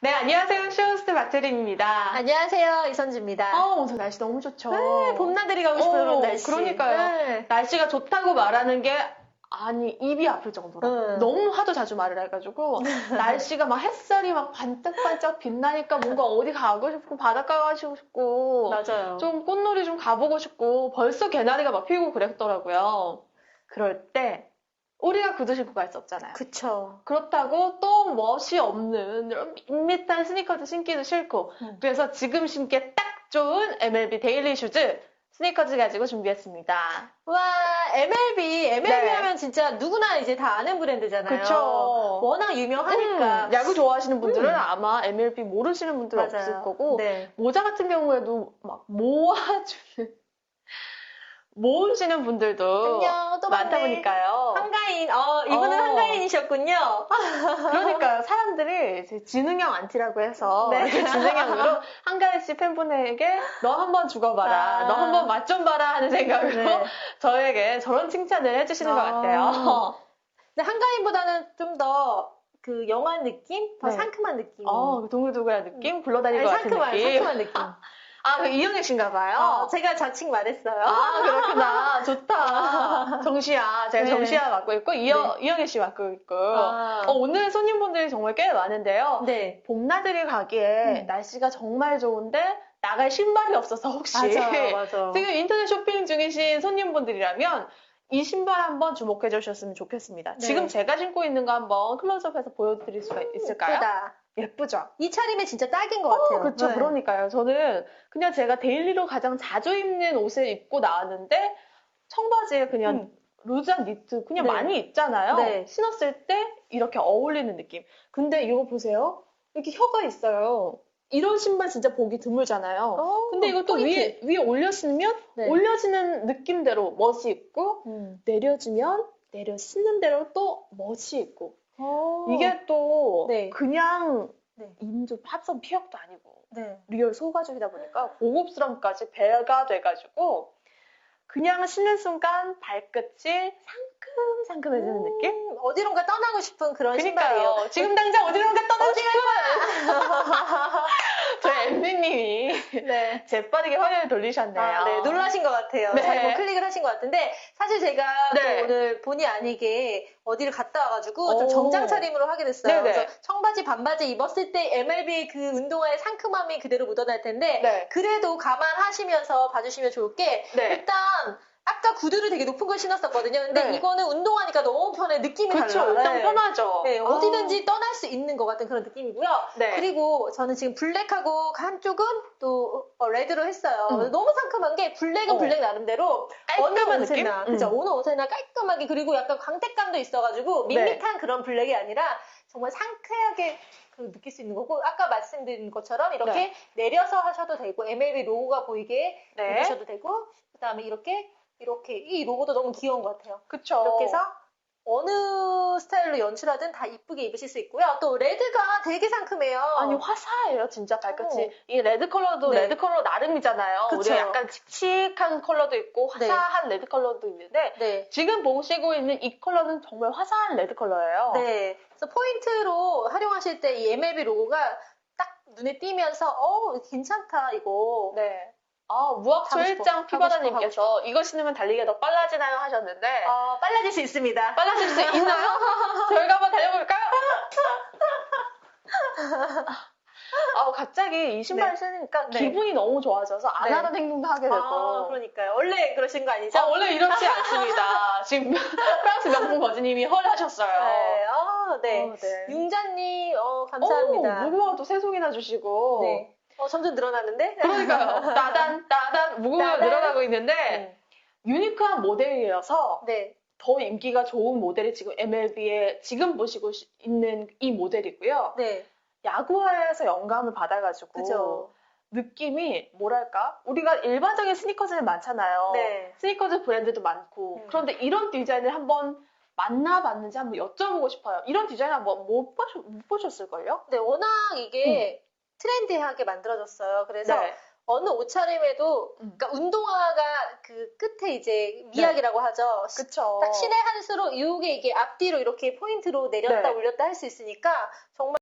네, 안녕하세요. 쇼호스트 박재린입니다. 안녕하세요, 이선주입니다. 어, 오늘 날씨 너무 좋죠. 네, 봄나들이 가고 싶은 어, 날씨. 그러니까요. 네. 날씨가 좋다고 말하는 게 아니 입이 아플 정도로 응. 너무 하도 자주 말을 해가지고 날씨가 막 햇살이 막 반짝반짝 빛나니까 뭔가 어디 가고 싶고 바닷가 가고 싶고 맞아요. 좀 꽃놀이 좀 가보고 싶고 벌써 개나리가 막 피고 그랬더라고요. 그럴 때 우리가 구두 신고 갈 수 없잖아요. 그쵸. 그렇다고 또 멋이 없는 이런 밋밋한 스니커즈 신기도 싫고 음. 그래서 지금 신기에 딱 좋은 MLB 데일리 슈즈 스니커즈 가지고 준비했습니다. 와, MLB. MLB 네. 하면 진짜 누구나 이제 다 아는 브랜드잖아요. 그쵸. 워낙 유명하니까. 음, 야구 좋아하시는 분들은 음. 아마 MLB 모르시는 분들 맞아요. 없을 거고 네. 모자 같은 경우에도 막 모아주는 모으시는 분들도 안녕, 또 많다. 보니까요. 한가인. 어, 이분은 어. 한가인이셨군요. 그러니까요. 사람들이 지능형 안티라고 해서 네. 지능형으로 한가희 씨 팬분에게 너 한번 죽어봐라, 아. 너 한번 맛 좀 봐라 하는 생각으로 네. 저에게 저런 칭찬을 해주시는 것 아. 같아요. 근데 한가인보다는 좀더 그 영한 느낌? 더 네. 상큼한 느낌. 어, 동글동글한 느낌, 굴러다닐 아니, 것 같은 상큼한, 느낌. 상큼한 느낌. 아, 그 이현희 씨인가 봐요. 어, 제가 자칭 말했어요. 아, 그렇구나. 좋다. 정시야. 제가 네. 정시야 맡고 있고, 이현, 이현희 씨 맡고 있고. 아. 어, 오늘 손님분들이 정말 꽤 많은데요. 네. 봄나들이 가기에 음. 날씨가 정말 좋은데, 나갈 신발이 없어서 혹시. 맞아, 맞아. 지금 인터넷 쇼핑 중이신 손님분들이라면, 이 신발 한번 주목해 주셨으면 좋겠습니다. 네. 지금 제가 신고 있는 거 한번 클로즈업해서 보여드릴 수가 있을까요? 예쁘다. 예쁘죠? 이 차림에 진짜 딱인 것 같아요. 그렇죠. 네. 그러니까요. 저는 그냥 제가 데일리로 가장 자주 입는 옷을 입고 나왔는데 청바지에 그냥 음. 루즈한 니트 그냥 네. 많이 입잖아요. 네. 신었을 때 이렇게 어울리는 느낌. 근데 이거 보세요. 이렇게 혀가 있어요. 이런 신발 진짜 보기 드물잖아요. 어, 근데 이것도 포인트. 위에 위에 올려 신으면 네. 올려지는 느낌대로 멋이 있고 음. 내려지면 내려 신는 대로 또 멋이 있고 어. 이게 또 네. 그냥 네. 인조 팝선 피혁도 아니고 네. 리얼 소가죽이다 보니까 고급스러움까지 배가 돼가지고 그냥 신는 순간 발끝이 상큼상큼해지는 느낌? 음, 어디론가 떠나고 싶은 그런 신발이에요. 그러니까요. 지금 당장 어디론가 떠나고 싶은 저희 MD님이 네. 재빠르게 화면을 돌리셨네요. 아, 네, 놀라신 것 같아요. 네. 잘못 클릭을 하신 것 같은데, 사실 제가 네. 또 오늘 본의 아니게 어디를 갔다 와가지고 오. 좀 정장 차림으로 하게 됐어요. 네네. 그래서 청바지, 반바지 입었을 때 MLB 그 운동화의 상큼함이 그대로 묻어날 텐데, 네. 그래도 감안하시면서 봐주시면 좋을 게, 네. 일단, 아까 구두를 되게 높은 걸 신었었거든요. 근데 네. 이거는 운동하니까 너무 편해. 느낌이 그렇죠. 달라요. 일단 네. 편하죠. 네, 아. 어디든지 떠날 수 있는 것 같은 그런 느낌이고요. 네. 그리고 저는 지금 블랙하고 한쪽은 또 어, 레드로 했어요. 음. 너무 상큼한 게 블랙은 어. 블랙 나름대로 어느 깔끔한 느낌? 옷에나 음. 그죠? 어느 옷에나 깔끔하게 그리고 약간 광택감도 있어가지고 네. 밋밋한 그런 블랙이 아니라 정말 상쾌하게 그 느낄 수 있는 거고 아까 말씀드린 것처럼 이렇게 네. 내려서 하셔도 되고 MLB 로고가 보이게 네. 입으셔도 되고 그다음에 이렇게 이렇게 이 로고도 너무 귀여운 것 같아요. 그쵸. 이렇게 해서 어느 스타일로 연출하든 다 이쁘게 입으실 수 있고요. 또 레드가 되게 상큼해요. 아니 화사해요 진짜 발끝이 어. 이 레드 컬러도 네. 레드 컬러 나름이잖아요 그쵸. 우리가 약간 칙칙한 컬러도 있고 네. 화사한 레드 컬러도 있는데 네. 지금 보시고 있는 이 컬러는 정말 화사한 레드 컬러예요 네. 그래서 포인트로 활용하실 때 이 MLB 로고가 딱 눈에 띄면서 어 괜찮다 이거. 네. 아 무학초 하고 싶어, 일장 하고 피바다님께서 이거 신으면 달리기가 더 빨라지나요 하셨는데 어, 빨라질 수 있습니다. 빨라질 수 있나요? 저희가 한번 달려볼까요? 아 갑자기 이 신발 네. 신으니까 네. 기분이 너무 좋아져서 안 네. 하던 행동도 하게 되고 아, 그러니까요. 원래 그러신 거 아니죠? 아, 원래 이렇지 않습니다. 지금 프랑스 명품 거지님이 헐하셨어요. 네. 아, 네. 어, 네. 융자님, 어, 감사합니다. 오, 무궁화도 세 송이나 주시고. 네. 어, 점점 늘어나는데? 그러니까요. 따단, 따단, 무궁화가 따단. 늘어나고 있는데, 네. 유니크한 모델이어서 네. 더 인기가 좋은 모델이 지금 MLB에 지금 보시고 시- 있는 이 모델이고요. 네. 야구화에서 영감을 받아가지고. 그죠. 느낌이 뭐랄까? 우리가 일반적인 스니커즈는 많잖아요. 네. 스니커즈 브랜드도 많고. 음. 그런데 이런 디자인을 한번 만나봤는지 한번 여쭤보고 싶어요. 이런 디자인 한번 못, 보셨, 못 보셨을걸요? 네, 워낙 이게 트렌디하게 만들어졌어요. 그래서 네. 어느 옷차림에도 음. 그러니까 운동화가 그 끝에 이제 미약이라고 하죠. 그쵸. 딱 신의 한 수로 이게 이게 앞뒤로 이렇게 포인트로 내렸다 네. 올렸다 할 수 있으니까 정말